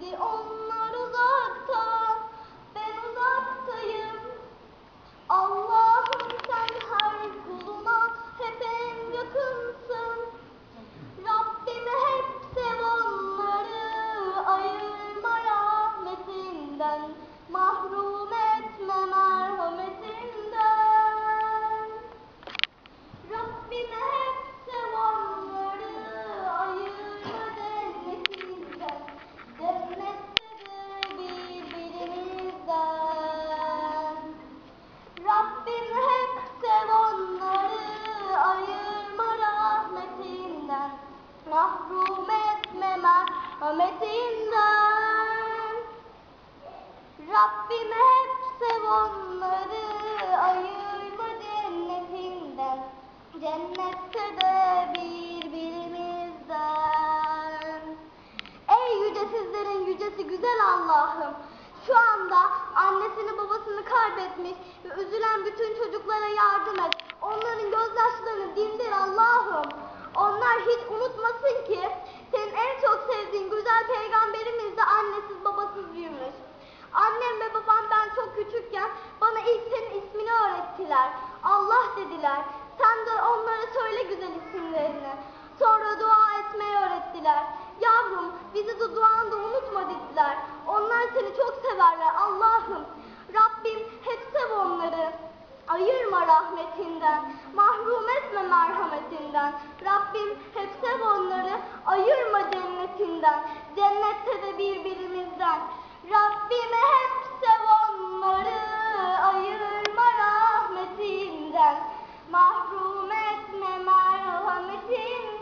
Şimdi onlar uzakta, ben uzaktayım. Allah'ım sen her kuluna hep en yakın Ey yücesizlerin yücesi güzel Allah'ım şu anda annesini babasını kaybetmiş ve üzülen bütün çocuklara yardım et. Onların gözyaşlarını dindir Allah'ım. Onlar hiç unutmasın ki senin en çok sevdiğin güzel peygamberimiz de annesiz babasız büyümüş. Annem ve babam ben çok küçükken bana ilk senin ismini öğrettiler. Allah dediler. Sen de onlara söyle güzel isimlerini. Sonra dua etmeyi öğrettiler. Yavrum bizi de duanda unutma dediler. Onlar seni çok severler Allah'ım. Rabbim hep sev onları. Ayırma rahmetinden, mahrum etme merhametinden. Rabbim hep sev onları, ayırma cennetinden. Cennette de birbirimizden. Rabbim hep sev onları, ayırma rahmetinden. Mahrum etme merhametinden.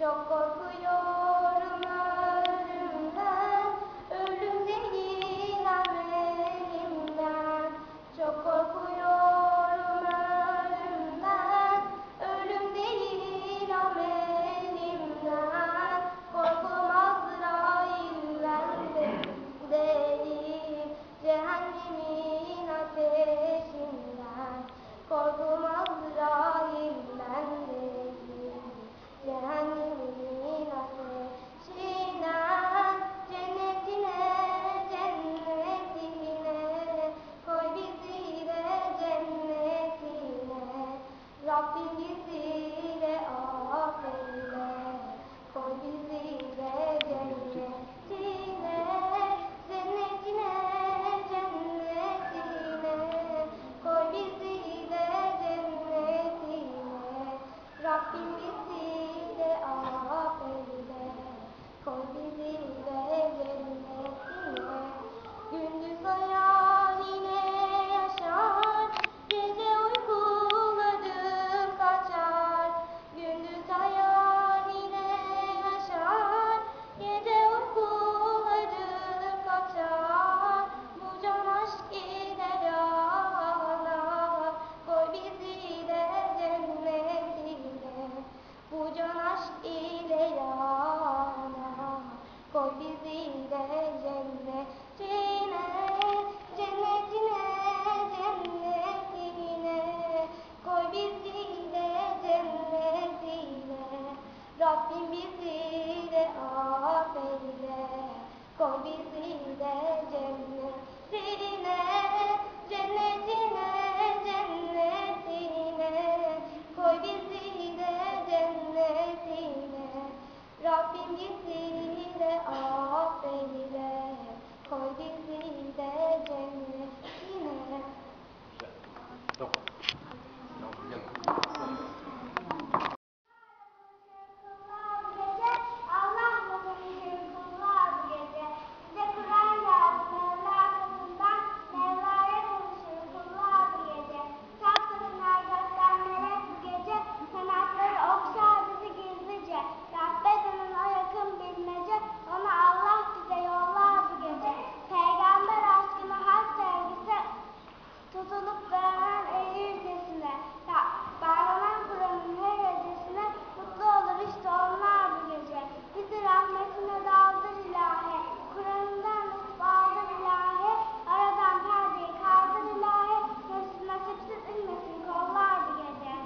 Çok korkuyorum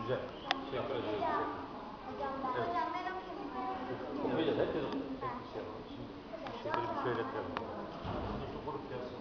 Güzel. Teşekkür ederim. Hocam ben. Evet. Hocam ben okuyayım. Okuyacağız. Herkes okuyacak. Şey yapalım. Şimdi şeyleri bir söyletelim. Şimdi şu grup gelsin.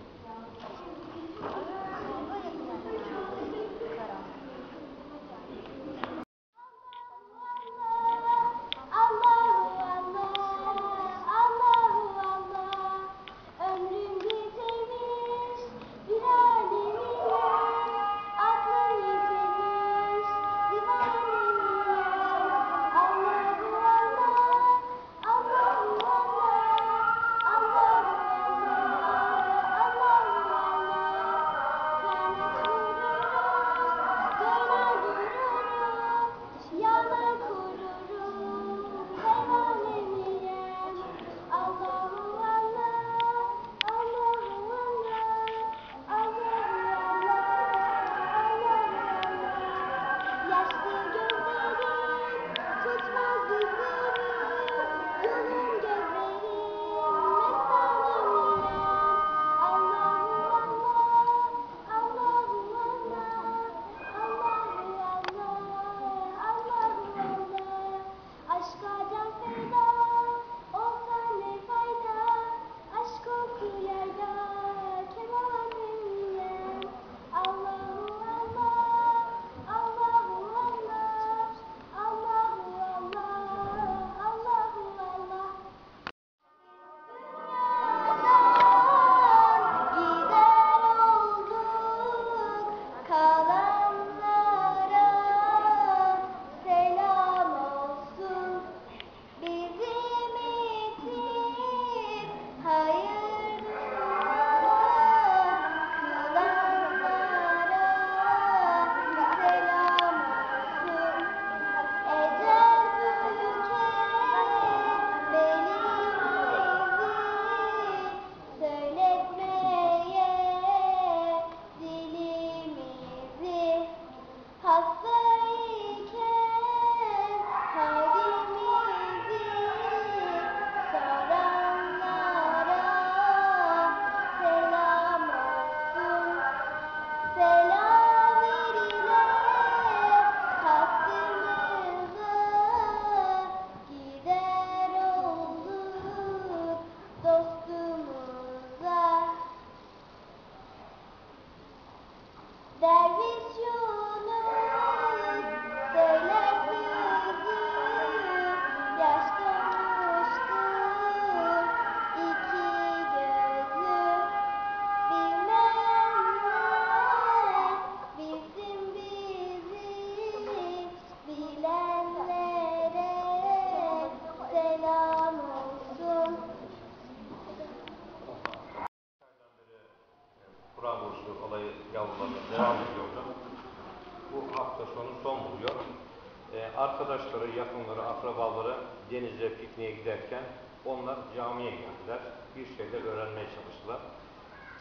Şeyler öğrenmeye çalıştılar.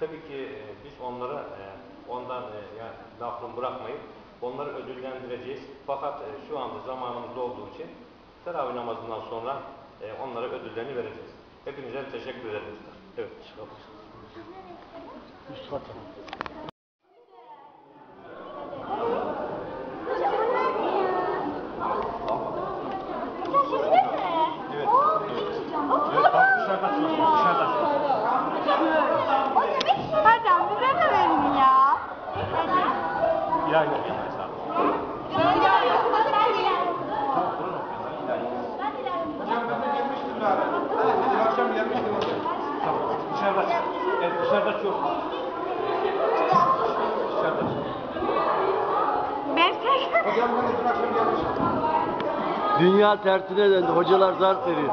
Tabii ki e, biz onlara e, ondan e, yani mahrum bırakmayıp onları ödüllendireceğiz. Fakat e, şu anda zamanımız olduğu için teravih namazından sonra e, onlara ödüllerini vereceğiz. Hepinize teşekkür ederim. Evet. Üst kata. Hocam şimdi mi? Evet. Oo, içeceğim. Evet, bak dışarıda çalışıyor, dışarıda. Hocam hiç Hocam bize de verin ya. İlahi okuyanlar sağ olun. Ben giderim. Tamam, Kur'an okuyanlar ilahi. Ben giderim. Hocam ben de gelmiştim zaten. Hani dün akşam gelmiştim hocam. Tamam. Dışarıda. Evet, dışarıda çok. Dışarıda. Ben tek. Hocam ben de dün akşam gelmiştim. Dünya tersine döndü. Hocalar zarf veriyor.